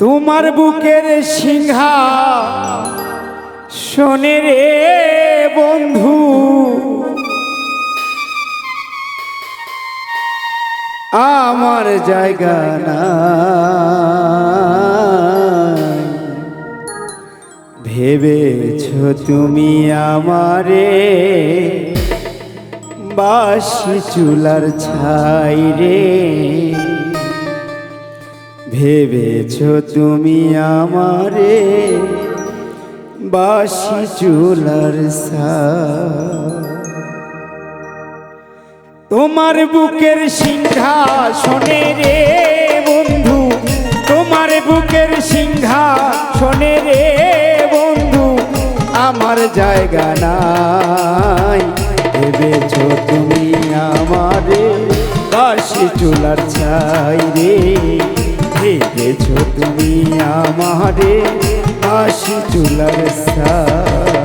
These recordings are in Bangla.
তোমার বুকের সিংহা শোনে রে বন্ধু। আমার জায়গা না ভেবেছ তুমি আমারে? বাসি চুলার ছাই রে। ভেবেছ তুমি আমারে? বাসি চুলার তোমার বুকের সিংহাসনে রে বন্ধু, তোমার বুকের সিংহাসনে রে বন্ধু, আমার জায়গা নাই। ভেবেছ তুমি আমারে? বাসি চুলার ছাই রে। ভেবেছ তুমি আমারে আশি চুলার ছাই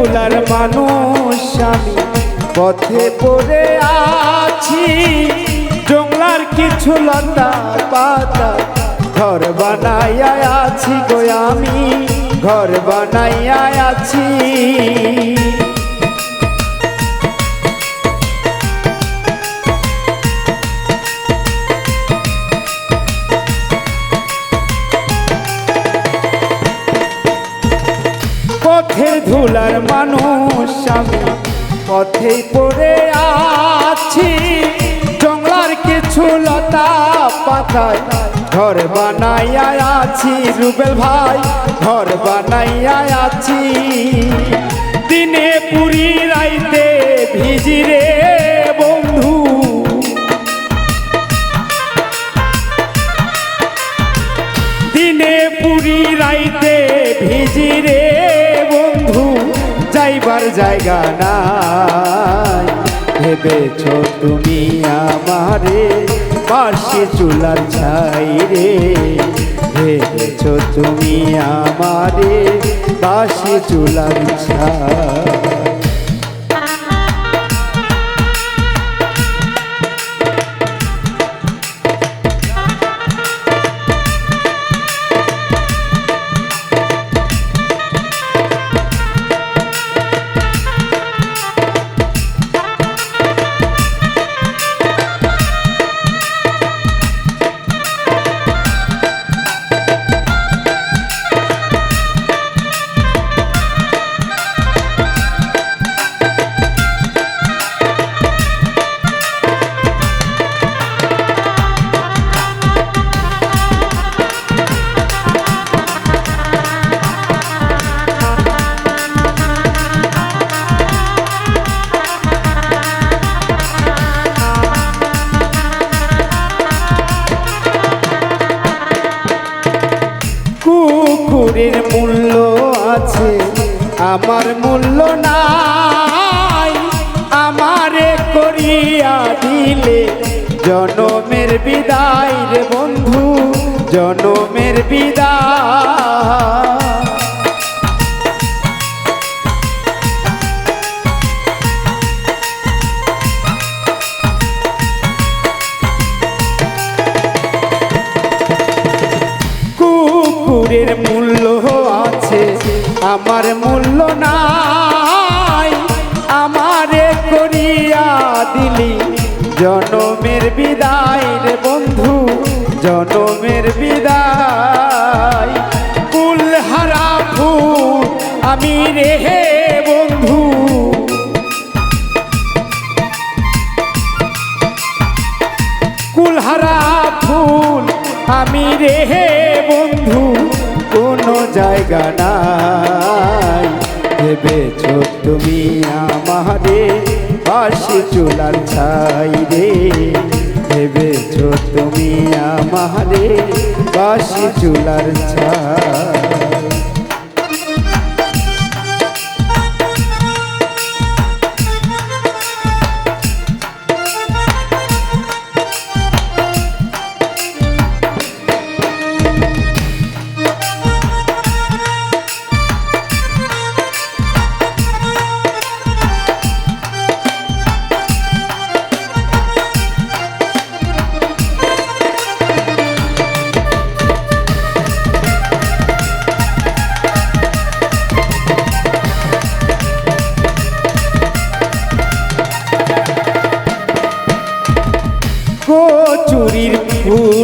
ধুলার মানুষ আমি। পথে পড়ে আছি জংলার কিছু লতা পাতা। ঘর বানাইয়া আছি গো আমি, ঘর বানাইয়া আছি। পথে পড়ে আছি। জংলার কিছু লতা পাতায় ঘর বানাইয়া আছি, রুবেল ভাই, ঘর বানাইয়া আছি। দিনে পুরী রাইতে জায়গা নাই। ভেবেছ তুমি আমারে পাশে চুলার ছাই রে? ভেবেছ তুমি আমারে পাশে চুলার ছাই? আছে আমার মূল্য নাই। আমারে করিয়া দিলে জনমের বিদায় রে বন্ধু জনমের বিদায়। কুকুরের আমার মূল্য নাই। আমারে করিয়া দিলি জনমের বিদায় রে বন্ধু, জনমের বিদায়। কুল হারা ফুল আমি রে হে বন্ধু। কুল হারা ফুল আমি রে হে জায়গা নাই। ভেবেছ তুমি আমারে বাসি চুলার ছাই রে ভেবেছ তুমি আমারে বাসি চুলার ছাই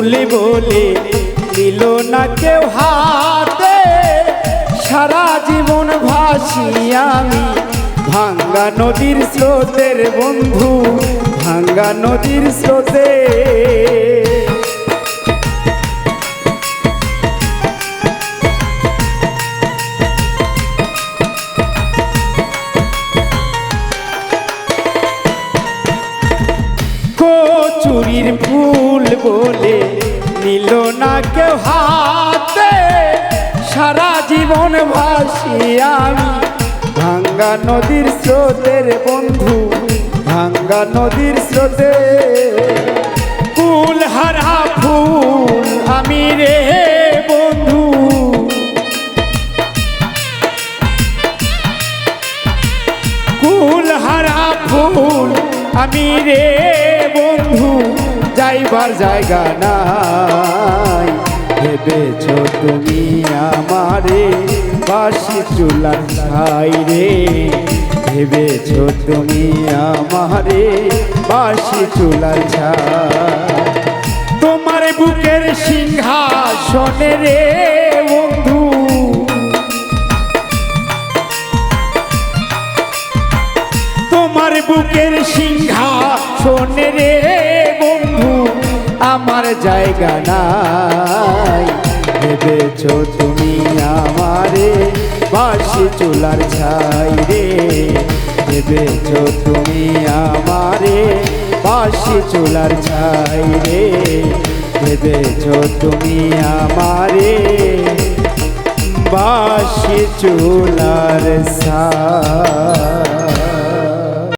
ফুল বলে দিল না কেউ হাতে। সারা জীবন ভাসি আমি। ভাঙ্গা নদীর স্রোতের বন্ধু, ভাঙ্গা নদীর স্রোতে। কচুরির ফুল বলে নিল না কেউ হাতে। সারা জীবন ভাসি আমি। ভাঙ্গা নদীর স্রোতের বন্ধু, ভাঙ্গা নদীর স্রোতে। ফুল হারা ফুল আমি রে বন্ধু। কুল হারা ফুল আমি রে বন্ধু। যাইবার জায়গা নাই। ভেবেছ তুমি আমারে বাসি চুলার ছাই রে? ভেবেছ তুমি আমারে বাসি চুলার ছাই? তোমার বুকের সিংহাসনে রে বন্ধু। তোমার বুকের সিংহাসনে রে আমার জায়গা নাই। ভেবেছ তুমি আমারে বাসি চুলার ছাই রে। ভেবেছ তুমি আমারে বাসি চুলার ছাই রে। ভেবেছ তুমি আমারে বাসি চুলার ছাই।